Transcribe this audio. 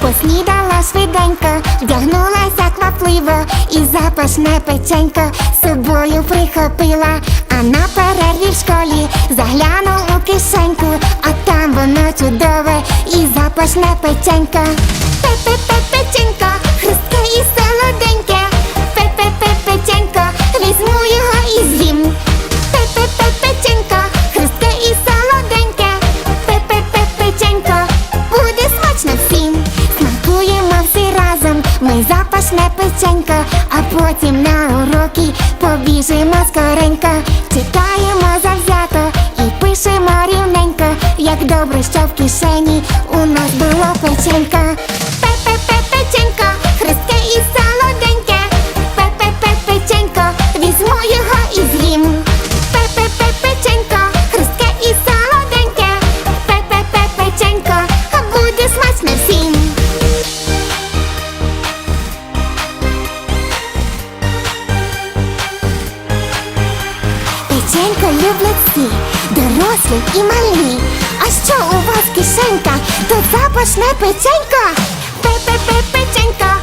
Поснідала швиденько, вдягнулася квапливо і запашне печенько з собою прихопила, а на перерві в школі заглянула у кишеньку, а там воно чудове і запашне печенько. Пе-пе-пе-печенько ми печенька, а потім на уроки побіжимо скоренько. Читаємо завзято і пишемо рівненько, як добре, що в кишені у нас було. Печенько, Печенько люблять всі, дорослі і малі. А що у вас кишенька? То запашне печенька, Пе-пе-пе печенько, хрустке